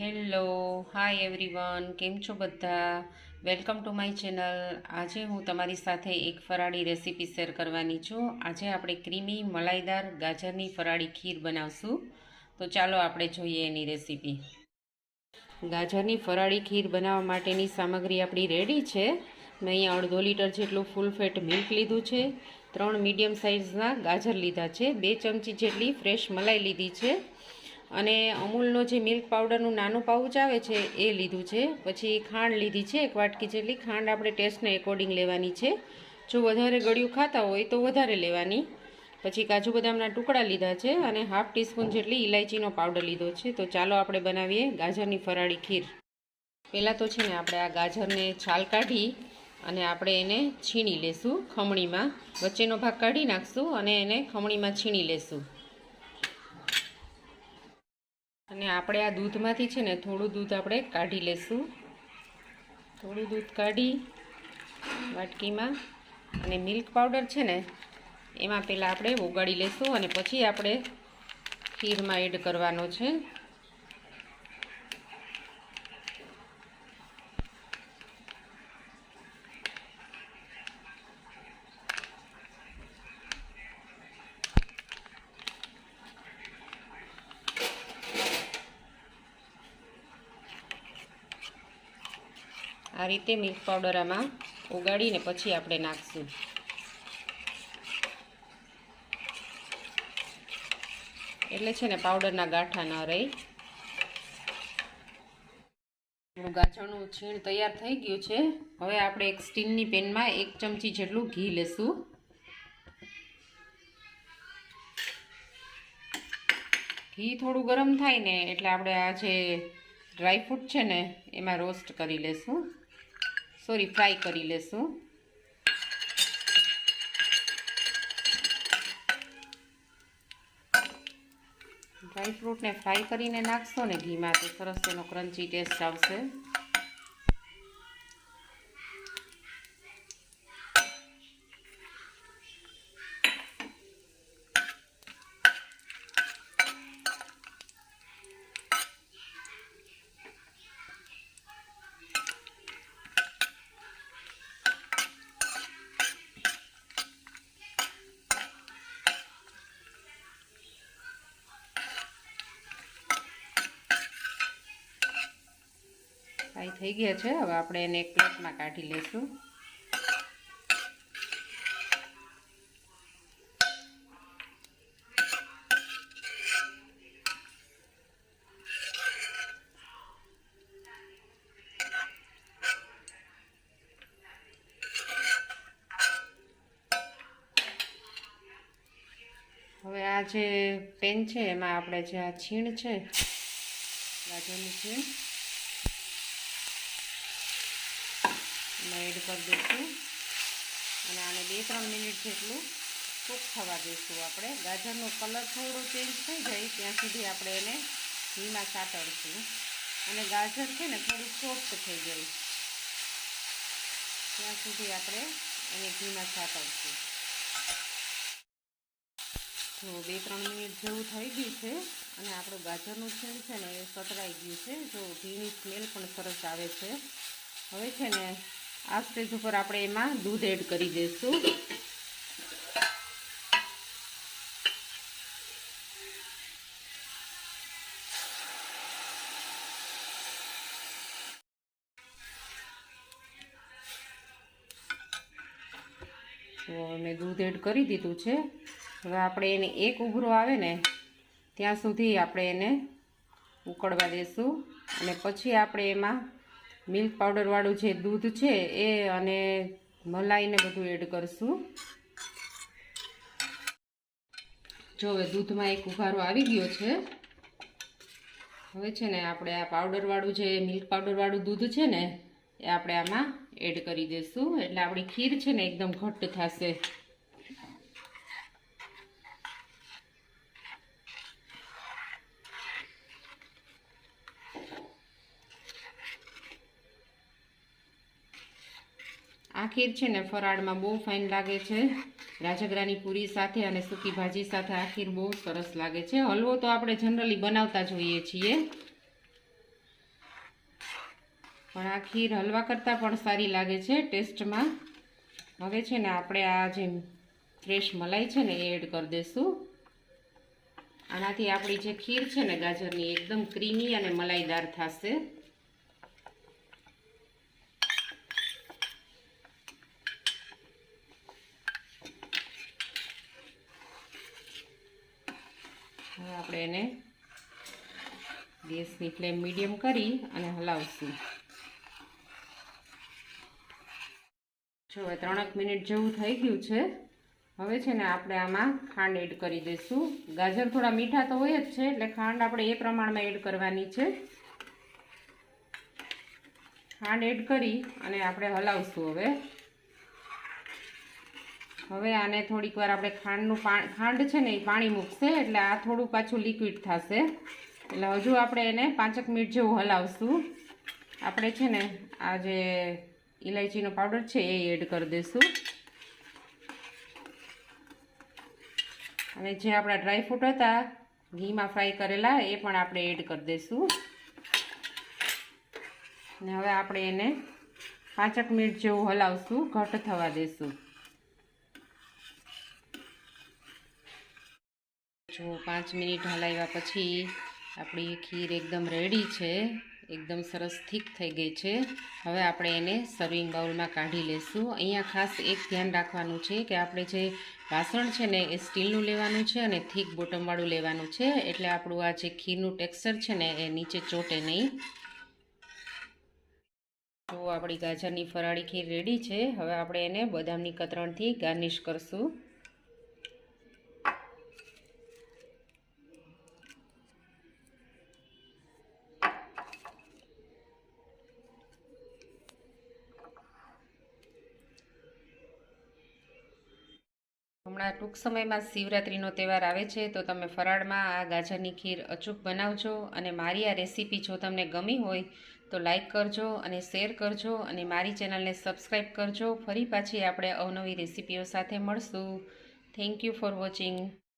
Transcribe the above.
Hello, hi everyone, કેમ છો બધા? Welcome to my channel. આજે હું તમારી સાથે એક ફરાળી રેસીપી શેર કરવાની છું. આજે આપણે ક્રીમી મલાઈદાર ગાજરની ફરાળી ખીર બનાવશું. તો ચાલો આપણે જોઈએ એની રેસીપી. ગાજરની ફરાળી ખીર બનાવવા માટેની સામગ્રી આપણી રેડી છે. મેં અહીંયા અડધો લીટર જેટલું ફૂલ ફેટ મિલ્ક લીધું છે. ત્રણ મીડિયમ સાઇઝના ગાજર લીધા છે. બે ચમચી જેટલી ફ્રેશ મલાઈ લીધી છે. અને અમૂલનો જે મિલ્ક પાવડરનું નાનું પાઉચ આવે છે, એ લીધું છે. પછી ખાંડ લીધી છે, એક વાટકી જેટલી. ખાંડ આપણે ટેસ્ટને એકોર્ડિંગ લેવાની છે. જો વધારે ગળ્યું ખાતા હોય તો વધારે લેવાની. પછી કાજુ બદામના ટુકડા લીધા છે અને હાફ ટીસ્પૂન જેટલી ઇલાયચીનો પાવડર લીધો છે. તો ચાલો આપણે બનાવીએ ગાજરની ફરાળી ખીર. પહેલાં તો છે ને આપણે આ ગાજરને છાલ કાઢી અને આપણે એને છીણી લેશું ખમણીમાં. વચ્ચેનો ભાગ કાઢી નાખશું અને એને ખમણીમાં છીણી લેશું. અને આપણે આ દૂધમાંથી છે ને થોડું દૂધ આપણે કાઢી લેશું. થોડું દૂધ કાઢી વાટકીમાં અને મિલ્ક પાવડર છે ને, એમાં પહેલાં આપણે ઓગાળી લેશું અને પછી આપણે ખીરમાં એડ કરવાનો છે. આ રીતે મિલ્ક પાવડર આમાં ઓગાળીને પછી આપણે નાખશું. એટલે છે ને પાવડરના ગાંઠા ન રહી. ગાજરનું છીણ તૈયાર થઈ ગયું છે. હવે આપણે એક સ્ટીલની પેનમાં એક ચમચી જેટલું ઘી લેશું. ઘી થોડું ગરમ થાય ને એટલે આપણે આ જે ડ્રાયફ્રૂટ છે ને, એમાં રોસ્ટ કરી લેશું. સોરી, ફ્રાય કરી લેશું. ડ્રાયફ્રૂટને ફ્રાય કરીને નાખશો ને ઘીમાં તો સરસ એનો ક્રન્ચી ટેસ્ટ આવશે. ફ્રાય થઈ ગયા છે. હવે આપણે એને એક પ્લેટમાં કાઢી લઈશું. હવે આ જે પેન છે, એમાં આપણે જે આ છીણ છે, ગાજરની છીણ એમાં એડ કરી દઈશું. અને આને બે ત્રણ મિનિટ જેટલું કૂક થવા દઈશું આપણે. ગાજરનો કલર થોડો ચેન્જ થઈ જાય ત્યાં સુધી આપણે એને ઘીમાં સાતળશું. અને ગાજર છે ને થોડું સોફ્ટ થઈ જાય. ત્યાં સુધી આપણે એને ઘીમાં સાતળશું. તો બે ત્રણ મિનિટ જેવું થઈ ગયું છે અને આપણું ગાજરનું છીણ છે ને એ સતરાઈ ગયું છે. જો ઘીની સ્મેલ પણ સરસ આવે છે. હવે છે ને આ સ્ટેજ ઉપર આપણે એમાં દૂધ એડ કરી દઈશું. તો મેં દૂધ એડ કરી દીધું છે. હવે આપણે એને એક ઉભરો આવે ને, ત્યાં સુધી આપણે એને ઉકળવા દઈશું અને પછી આપણે એમાં મિલ્ક પાવડરવાળું જે દૂધ છે એ અને મલાઈને બધું એડ કરશું. જો હવે દૂધમાં એક ઉભારો આવી ગયો છે. હવે છે ને આપણે આ પાવડરવાળું જે મિલ્ક પાવડરવાળું દૂધ છે ને, એ આપણે આમાં એડ કરી દઈશું એટલે આપણી ખીર છે ને એકદમ ઘટ્ટ થશે. આ ખીર છે ને ફરાળમાં બહુ ફાઇન લાગે છે. રાજગરાની પૂરી સાથે અને સૂકી ભાજી સાથે આ ખીર બહુ સરસ લાગે છે. હલવો તો આપણે જનરલી બનાવતા જોઈએ છીએ. પણ આ ખીર હલવા કરતાં પણ સારી લાગે છે ટેસ્ટમાં. હવે છે ને આપણે આ જે ફ્રેશ મલાઈ છે ને એ એડ કરી દઈશું આનાથી આપણી જે ખીર છે ને ગાજરની, એકદમ ક્રીમી અને મલાઈદાર થશે હવે આપણે એને ગેસની ફ્લેમ મીડિયમ કરી અને હલાવશું. જો હવે ત્રણેક મિનિટ જેવું થઈ ગયું છે, હવે છે ને આપણે આમાં ખાંડ એડ કરી દઈશું. ગાજર થોડા મીઠા તો હોય જ છે, એટલે ખાંડ આપણે એ પ્રમાણમાં એડ કરવાની છે. ખાંડ એડ કરી અને આપણે હલાવશું હવે. હવે આને થોડીક વાર આપણે ખાંડનું ખાંડ છે ને એ પાણી મૂકશે, એટલે આ થોડું પાછું લિક્વિડ થશે. એટલે હજુ આપણે એને પાંચેક મિનિટ જેવું હલાવશું. આપણે છે ને આ જે ઇલાયચીનો પાવડર છે એ એડ કરી દઈશું. અને જે આપણા ડ્રાયફ્રૂટ હતા, ઘીમાં ફ્રાય કરેલા, એ પણ આપણે એડ કરી દઈશું. અને હવે આપણે એને પાંચેક મિનિટ જેવું હલાવશું, ઘટ થવા દઈશું. જો પાંચ મિનિટ હલાવ્યા પછી આપણી ખીર એકદમ રેડી છે. એકદમ સરસ થીક થઈ ગઈ છે. હવે આપણે એને સર્વિંગ બાઉલમાં કાઢી લેશું. અહીંયા ખાસ એક ધ્યાન રાખવાનું છે કે આપણે જે વાસણ છે ને એ સ્ટીલનું લેવાનું છે અને થીક બોટમવાળું લેવાનું છે. એટલે આપણું આ જે ખીરનું ટેક્સચર છે ને એ નીચે ચોટે નહીં. તો આપણી ગાજરની ફરાળી ખીર રેડી છે. હવે આપણે એને બદામની કતરણથી ગાર્નિશ કરશું. ટૂંક સમયમાં શિવરાત્રિનો તહેવાર આવે છે, તો તમે ફરાળમાં આ ગાજરની ખીર અચૂક બનાવજો અને મારી આ રેસીપી જો તમને ગમી હોય, તો લાઈક કરજો અને શેર કરજો અને મારી ચેનલને સબસ્ક્રાઈબ કરજો. ફરી પાછી આપણે અવનવી રેસીપીઓ સાથે મળશું. Thank you for watching.